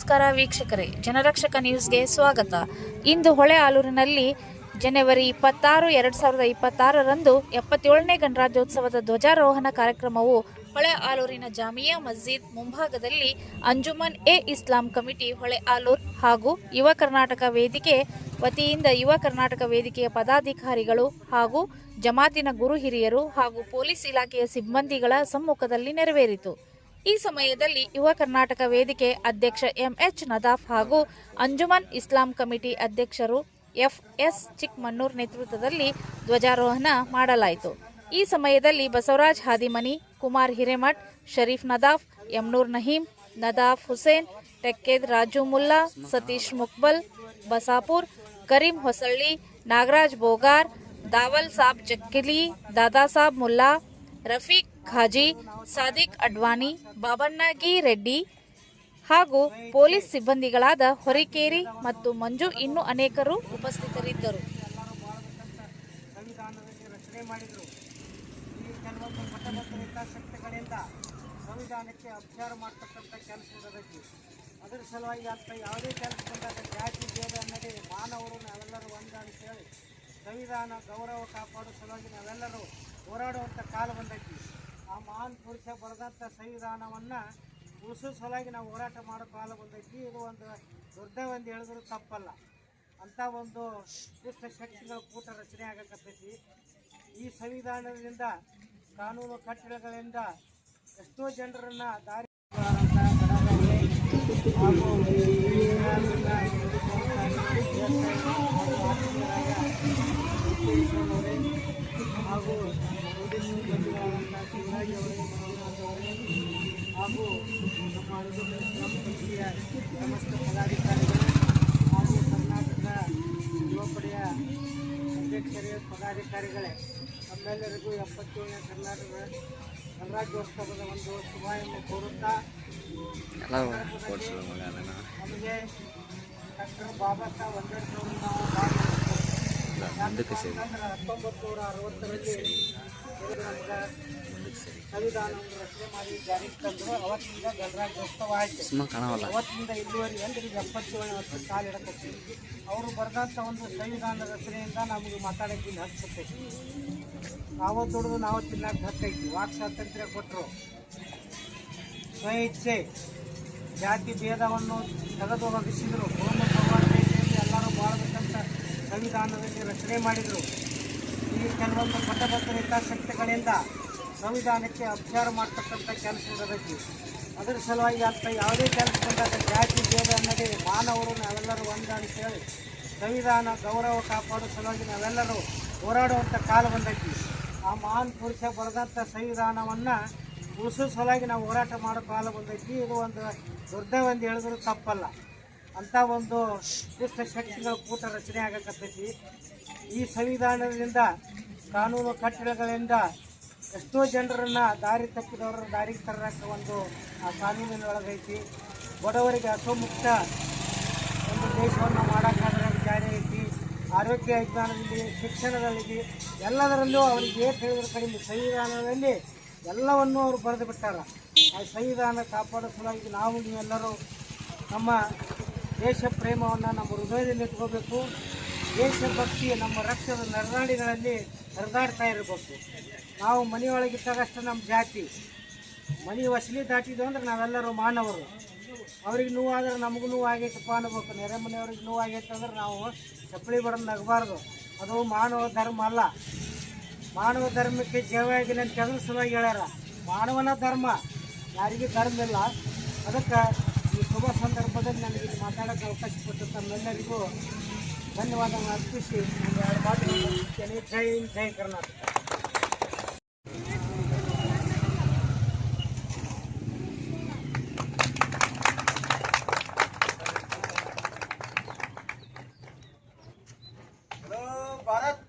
ನಮಸ್ಕಾರ ವೀಕ್ಷಕರೇ, ಜನರಕ್ಷಕ ನ್ಯೂಸ್ಗೆ ಸ್ವಾಗತ. ಇಂದು ಹೊಳೆ ಆಲೂರಿನಲ್ಲಿ ಜನವರಿ ಇಪ್ಪತ್ತಾರು, ಎರಡು ಸಾವಿರದ ಇಪ್ಪತ್ತಾರರಂದು ಎಪ್ಪತ್ತೇಳನೇ ಗಣರಾಜ್ಯೋತ್ಸವದ ಧ್ವಜಾರೋಹಣ ಕಾರ್ಯಕ್ರಮವು ಹೊಳೆ ಆಲೂರಿನ ಜಾಮಿಯಾ ಮಸ್ಜಿದ್ ಮುಂಭಾಗದಲ್ಲಿ ಅಂಜುಮನ್ ಎ ಇಸ್ಲಾಂ ಕಮಿಟಿ ಹೊಳೆ ಆಲೂರ್ ಹಾಗೂ ಯುವ ಕರ್ನಾಟಕ ವೇದಿಕೆ ವತಿಯಿಂದ ಯುವ ಕರ್ನಾಟಕ ವೇದಿಕೆಯ ಪದಾಧಿಕಾರಿಗಳು ಹಾಗೂ ಜಮಾತಿನ ಗುರು ಹಿರಿಯರು ಹಾಗೂ ಪೊಲೀಸ್ ಇಲಾಖೆಯ ಸಿಬ್ಬಂದಿಗಳ ಸಮ್ಮುಖದಲ್ಲಿ ನೆರವೇರಿತು. ಈ ಸಮಯದಲ್ಲಿ ಯುವ ಕರ್ನಾಟಕ ವೇದಿಕೆ ಅಧ್ಯಕ್ಷ ಎಂಎಚ್ ನದಾಫ್ ಹಾಗೂ ಅಂಜುಮನ್ ಇಸ್ಲಾಂ ಕಮಿಟಿ ಅಧ್ಯಕ್ಷರು ಎಫ್ಎಸ್ ಚಿಕ್ಮನ್ನೂರ್ ನೇತೃತ್ವದಲ್ಲಿ ಧ್ವಜಾರೋಹಣ ಮಾಡಲಾಯಿತು. ಈ ಸಮಯದಲ್ಲಿ ಬಸವರಾಜ್ ಹಾದಿಮನಿ, ಕುಮಾರ್ ಹಿರೇಮಠ್, ಶರೀಫ್ ನದಾಫ್ ಯಮ್ನೂರ್ ನಹೀಂ, ನದಾಫ್ ಹುಸೇನ್ ಟೆಕ್ಕೇದ್ ರಾಜು ಮುಲ್ಲಾ, ಸತೀಶ್ ಮುಕ್ಬಲ್, ಬಸಾಪುರ್, ಕರೀಂ ಹೊಸಳ್ಳಿ, ನಾಗರಾಜ್ ಬೋಗಾರ್, ದಾವಲ್ ಸಾಬ್ ಜಕ್ಕಿಲಿ, ದಾದಾ ಸಾಬ್ ಮುಲ್ಲಾ, ರಫೀಕ್ ಖಾಜಿ, ಸಾದಿಕ್ ಅಡ್ವಾಣಿ, ಬಾಬಣ್ಣಗಿ ರೆಡ್ಡಿ ಹಾಗೂ ಪೊಲೀಸ್ ಸಿಬ್ಬಂದಿಗಳಾದ ಹೊರಿಕೇರಿ ಮತ್ತು ಮಂಜು ಇನ್ನೂ ಅನೇಕರು ಉಪಸ್ಥಿತರಿದ್ದರು. ಸಂವಿಧಾನಕ್ಕೆ ಅಪಚಾರ ಮಾಡ್ತಕ್ಕಂಥ ಅದರ ಸಲುವಾಗಿ ಅಂತ ಯಾವುದೇ ಕೆಲಸ ಬಂದಾಗ ಜಾತಿ ಭೇದ ಅನ್ನದೇ ಮಾನವರು ನಾವೆಲ್ಲರೂ ಒಂದ ಅಂತೇಳಿ ಸಂವಿಧಾನ ಗೌರವ ಕಾಪಾಡೋ ಸಲುವಾಗಿ ನಾವೆಲ್ಲರೂ ಹೋರಾಡುವಂಥ ಕಾಲ ಬಂದೈತಿ. ಮಹಾನ್ ಪುರುಷ ಬರೆದಂಥ ಸಂವಿಧಾನವನ್ನು ಉಳಿಸೋ ಸಲುವಾಗಿ ನಾವು ಹೋರಾಟ ಮಾಡೋ ಕಾಲ ಬಂದೈತಿ ಇದು ಒಂದು ದೊಡ್ಡ ಒಂದು ಹೇಳಿದ್ರು ತಪ್ಪಲ್ಲ. ಅಂತ ಒಂದು ದುಷ್ಟ ಶಕ್ತಿಗಳ ಕೂಟ ರಚನೆ ಆಗಕತ್ತೈತಿ. ಈ ಸಂವಿಧಾನದಿಂದ ಕಾನೂನು ಕಟ್ಟಡಗಳಿಂದ ಎಷ್ಟೋ ಜನರನ್ನು ದಾರಿ ಹಾಗೂ ಹಾಗೂ ನಮ್ಮ ಇಸ್ಲಾಂ ಪಂಥೀಯ ಸಮಸ್ತ ಪದಾಧಿಕಾರಿಗಳು ಹಾಗೂ ಕರ್ನಾಟಕ ಯುವಪಡೆಯ ಅಧ್ಯಕ್ಷರೇ ಪದಾಧಿಕಾರಿಗಳೇ ತಮ್ಮೆಲ್ಲರಿಗೂ ಎಪ್ಪತ್ತೇಳನೇ ಕರ್ನಾಟಕ ಗಣರಾಜ್ಯೋತ್ಸವದ ಒಂದು ಶುಭಾಯನ್ನು ಕೋರುತ್ತಾ ನಮಗೆ ಡಾಕ್ಟರ್ ಬಾಬಾ ಸಾಹೇಬ್ ಅಂಬೇಡ್ಕರ್ ನಾವು ಹತ್ತೊಂಬತ್ತು ನೂರ ಅರವತ್ತರಲ್ಲಿ ಸಂವಿಧಾನವನ್ನು ರಚನೆ ಮಾಡಿ ಜಾರಿಗೆ ತಂದರು ಅವತ್ತಿಂದ ಗಣರಾಜ್ಯೋತ್ಸವ ಆಯಿತು ಅವತ್ತಿಂದ ಇಲ್ಲಿವರೆಗೆ ಅಂದ್ರೆ ಈಗ ಎಪ್ಪತ್ತೇಳನೇ ವರ್ಷ ಕಾಲ ಇಡಕತ್ತೀವಿ ಅವರು ಬರೆದಂಥ ಒಂದು ಸಂವಿಧಾನ ರಚನೆಯಿಂದ ನಮಗೆ ಮಾತಾಡಕ್ಕೆ ಇಲ್ಲಿ ಹಚ್ಚತೈತಿ ನಾವು ದುಡಿದು ನಾವು ತಿನ್ನಕ್ಕೆ ಹತ್ತೈತಿ ವಾಕ್ ಸ್ವಾತಂತ್ರ್ಯ ಕೊಟ್ಟರು ಸ್ವಇಚ್ಛೆ, ಜಾತಿ ಭೇದವನ್ನು ತೆಗೆದು ಒದಗಿಸಿದರು ಎಲ್ಲರೂ ಬಾಳಬೇಕಂತ ಸಂವಿಧಾನದಲ್ಲಿ ರಚನೆ ಮಾಡಿದರು. ಈ ಕೆಲವೊಂದು ಪಟ್ಟಬದ್ಧ ಶಕ್ತಿಗಳಿಂದ ಸಂವಿಧಾನಕ್ಕೆ ಅಪಚಾರ ಮಾಡ್ತಕ್ಕಂಥ ಕೆಲಸ ಇರಬೇಕು. ಅದರ ಸಲುವಾಗಿ ಅಂತ ಯಾವುದೇ ಕೆಲಸ ಬಂದಾಗ ಜಾತಿ, ಭೇದ ಅನ್ನೋದು ಮಾನವರು ನಾವೆಲ್ಲರೂ ಒಂದ ಅಂತೇಳಿ ಸಂವಿಧಾನ, ಗೌರವ ಕಾಪಾಡೋ ಸಲುವಾಗಿ ನಾವೆಲ್ಲರೂ ಹೋರಾಡುವಂಥ ಕಾಲ ಬಂದೈತಿ. ಆ ಮಹಾನ್ ಪುರುಷ ಬರೆದಂಥ ಸಂವಿಧಾನವನ್ನು ಉಳಿಸೋ ಸಲುವಾಗಿ ನಾವು ಹೋರಾಟ ಮಾಡೋ ಕಾಲ ಬಂದೈತಿ. ಇದು ಒಂದು ದೊಡ್ಡ ಒಂದು ಹೇಳಿದ್ರು ತಪ್ಪಲ್ಲ. ಅಂಥ ಒಂದು ದುಷ್ಟ ಶಕ್ತಿಗಳ ಕೂಟ ರಚನೆ ಆಗಕತ್ತೈತಿ. ಈ ಸಂವಿಧಾನದಿಂದ ಕಾನೂನು ಕಟ್ಟಡಗಳಿಂದ ಎಷ್ಟೋ ಜನರನ್ನ ದಾರಿ ತಪ್ಪಿದವರ ದಾರಿಗೆ ತರಕ್ಕೆ ಒಂದು, ಆ ಕಾನೂನಿನ ಒಳಗೈತಿ ಬಡವರಿಗೆ ಅಸಮುಕ್ತ ಒಂದು ದೇಶವನ್ನು ಮಾಡೋಕ್ಕಾದ್ರೆ ಜಾರಿ ಐತಿ. ಆರೋಗ್ಯ ವಿಜ್ಞಾನದಲ್ಲಿ ಶಿಕ್ಷಣದಲ್ಲಿ ಎಲ್ಲದರಲ್ಲೂ ಅವರಿಗೆ ಏನು ಹೇಳಿದ್ರು ಕಡಿಮೆ. ಸಂವಿಧಾನದಲ್ಲಿ ಎಲ್ಲವನ್ನೂ ಅವರು ಬರೆದು ಬಿಟ್ಟಾರ. ಆ ಸಂವಿಧಾನ ಕಾಪಾಡೋ ಸಲುವಾಗಿ ನಾವು ನೀವೆಲ್ಲರೂ ನಮ್ಮ ದೇಶ ಪ್ರೇಮವನ್ನು ನಮ್ಮ ಹೃದಯದಲ್ಲಿ ಇಟ್ಕೋಬೇಕು. ದೇಶಭಕ್ತಿ ನಮ್ಮ ರಕ್ತದ ನರನಾಡಿಗಳಲ್ಲಿ ಹರಿದಾಡ್ತಾ ಇರಬೇಕು. ನಾವು ಮನೆಯೊಳಗಿದ್ದಾಗಷ್ಟು ನಮ್ಮ ಜಾತಿ. ಮನೆ ವಸಲಿ ದಾಟಿದ್ವು ಅಂದ್ರೆ ನಾವೆಲ್ಲರೂ ಮಾನವರು. ಅವ್ರಿಗೆ ನೋವಾದ್ರೆ ನಮಗೂ ನೋವು ಆಗೈತಪ್ಪ ಅನ್ಬೇಕು. ನೆರೆ ಮನೆಯವ್ರಿಗೆ ನೋವು ಆಗೈತೆ ಅಂದ್ರೆ ನಾವು ಚಪ್ಪಳಿ ಬಡ ನಗಬಾರ್ದು. ಅದು ಮಾನವ ಧರ್ಮ ಅಲ್ಲ. ಮಾನವ ಧರ್ಮಕ್ಕೆ ನನ್ನ ಅದ್ರ ಸಲುವಾಗಿ ಹೇಳ್ಯಾರ. ಮಾನವನ ಧರ್ಮ. ಯಾರಿಗೂ ಧರ್ಮ ಇಲ್ಲ. ಅದಕ್ಕೆ ಈ ಶುಭ ಸಂದರ್ಭದಲ್ಲಿ ನನಗೆ ಮಾತಾಡೋಕ್ಕೆ ಅವಕಾಶ ಕೊಟ್ಟಿರ್ತಾರೆ ತಮ್ಮೆಲ್ಲರಿಗೂ ಧನ್ಯವಾದ ಅರ್ಪಿಸಿ ಒಂದು ಎರಡು ಮಾತು ಜೈ ಜೈ ಕರ್ನಾಟಕ ભારત